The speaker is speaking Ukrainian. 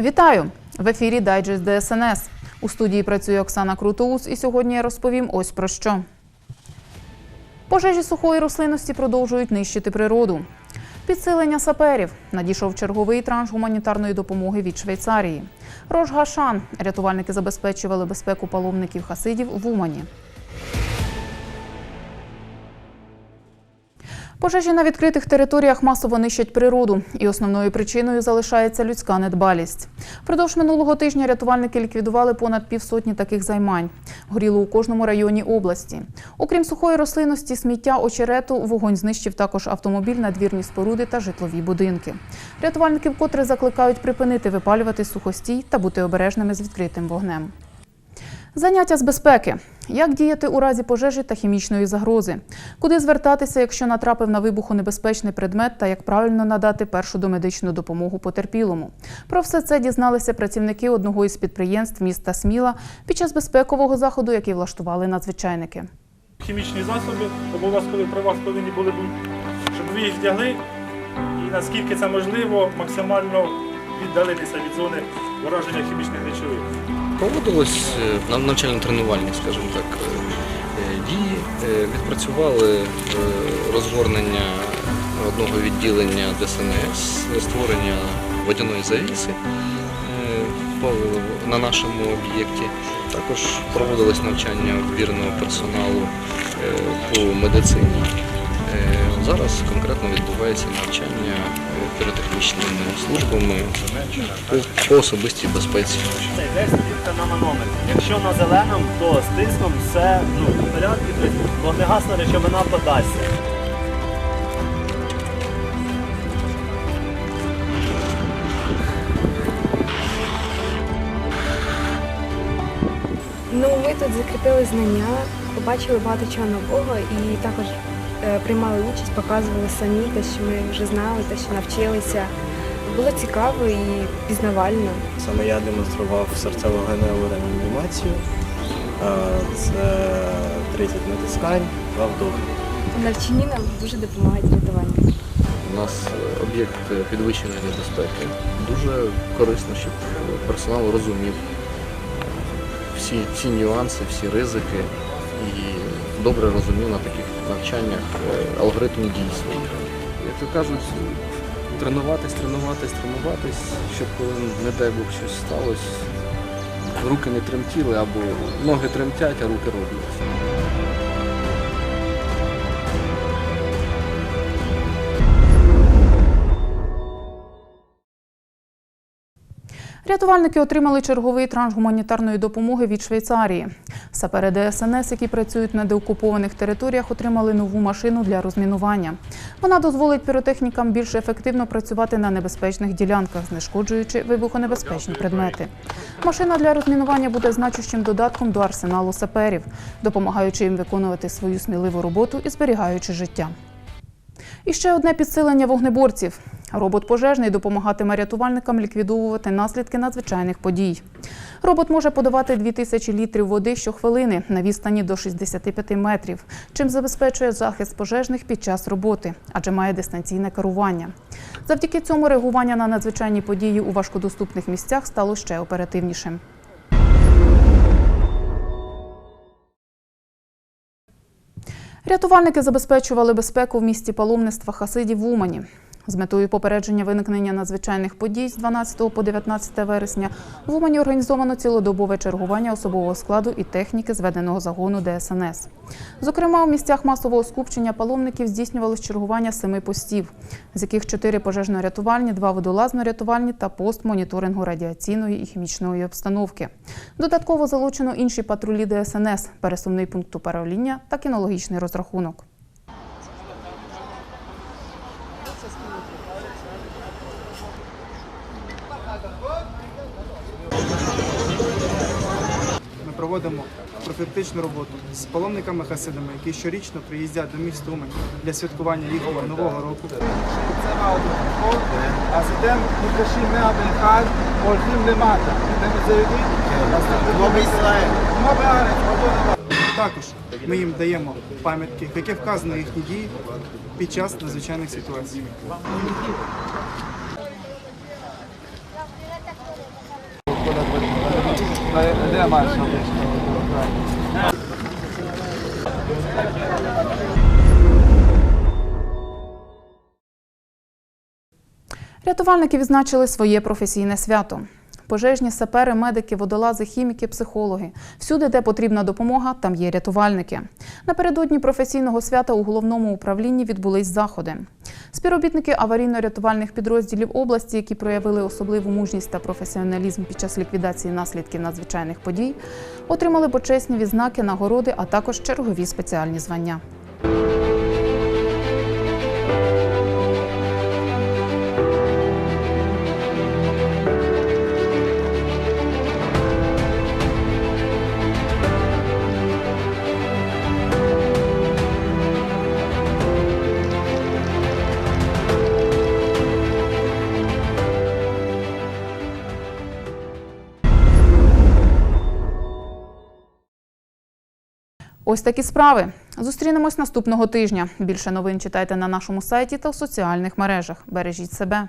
Вітаю! В ефірі Дайджест ДСНС. У студії працює Оксана Крутоус, і сьогодні я розповім ось про що. Пожежі сухої рослинності продовжують нищити природу. Підсилення саперів. Надійшов черговий транш гуманітарної допомоги від Швейцарії. Рожгашан. Рятувальники забезпечували безпеку паломників хасидів в Умані. Пожежі на відкритих територіях масово нищать природу, і основною причиною залишається людська недбалість. Впродовж минулого тижня рятувальники ліквідували понад півсотні таких займань. Горіло у кожному районі області. Окрім сухої рослинності, сміття, очерету, вогонь знищив також автомобіль, надвірні споруди та житлові будинки. Рятувальники вкотре закликають припинити випалювати сухостій та бути обережними з відкритим вогнем. Заняття з безпеки. Як діяти у разі пожежі та хімічної загрози? Куди звертатися, якщо натрапив на вибухонебезпечний предмет та як правильно надати першу домедичну допомогу потерпілому? Про все це дізналися працівники одного із підприємств міста Сміла під час безпекового заходу, який влаштували надзвичайники. хімічні засоби обов'язково при вас повинні були бути, щоб ви їх вдягли і наскільки це можливо, максимально віддалитися від зони враження хімічних речовин. Проводилось е, на навчально-тренувальні, скажімо так, е, е, дії. Відпрацювали розгорнення одного відділення ДСНС, створення водяної завіси на нашому об'єкті. Також проводилось навчання вірного персоналу по медицині. Зараз конкретно відбувається навчання піротехнічними службами по, по особистій безпеці. Це йде стрілка на манометр. Якщо на зеленому, то з тиском все ну, в порядку, вогнегасна речовина подасться. Ну, ми тут закріпили знання, побачили багато чого нового і також приймали участь, показували самі те, що ми вже знали, те, що навчилися. Було цікаво і пізнавально. Саме я демонстрував серцево-геневу реанімацію. Е, Це 30 натискань, 2 вдохи. Навчені нам дуже допомагають рятувальники. У нас е, об'єкт е, підвищеної небезпеки. Дуже корисно, щоб персонал розумів е, всі ці нюанси, всі ризики і добре розумів на таких навчаннях е, алгоритм дій своїх. Як то кажуть, тренуватись, тренуватись, тренуватись, щоб коли, не дай Бог, щось сталося, руки не тремтіли або ноги тремтять, а руки роблять. Рятувальники отримали черговий транш гуманітарної допомоги від Швейцарії. Сапери ДСНС, які працюють на деокупованих територіях, отримали нову машину для розмінування. Вона дозволить піротехнікам більш ефективно працювати на небезпечних ділянках, знешкоджуючи вибухонебезпечні предмети. Машина для розмінування буде значущим додатком до арсеналу саперів, допомагаючи їм виконувати свою сміливу роботу і зберігаючи життя. І ще одне підсилення вогнеборців. Робот пожежний допомагатиме рятувальникам ліквідовувати наслідки надзвичайних подій. Робот може подавати 2000 літрів води щохвилини на відстані до 65 метрів, чим забезпечує захист пожежних під час роботи, адже має дистанційне керування. Завдяки цьому реагування на надзвичайні події у важкодоступних місцях стало ще оперативнішим. Рятувальники забезпечували безпеку в місті паломництва Хасидів в Умані. З метою попередження виникнення надзвичайних подій з 12 по 19 вересня в Умані організовано цілодобове чергування особового складу і техніки зведеного загону ДСНС. Зокрема, у місцях масового скупчення паломників здійснювалось чергування семи постів, з яких чотири пожежно-рятувальні, два водолазно-рятувальні та пост моніторингу радіаційної і хімічної обстановки. Додатково залучено інші патрулі ДСНС, пересувний пункт управління та кінологічний розрахунок. Ми проводимо профілактичну роботу з паломниками хасидами, які щорічно приїздять до міста Умань для святкування їхнього нового року. А затем ми також ми їм даємо пам'ятки, які вказано їхні дії під час надзвичайних ситуацій. Рятувальники відзначили своє професійне свято. Пожежні сапери, медики, водолази, хіміки, психологи. Всюди, де потрібна допомога, там є рятувальники. Напередодні професійного свята у головному управлінні відбулись заходи. Співробітники аварійно-рятувальних підрозділів області, які проявили особливу мужність та професіоналізм під час ліквідації наслідків надзвичайних подій, отримали почесні відзнаки, нагороди, а також чергові спеціальні звання. Ось такі справи. Зустрінемось наступного тижня. Більше новин читайте на нашому сайті та в соціальних мережах. Бережіть себе.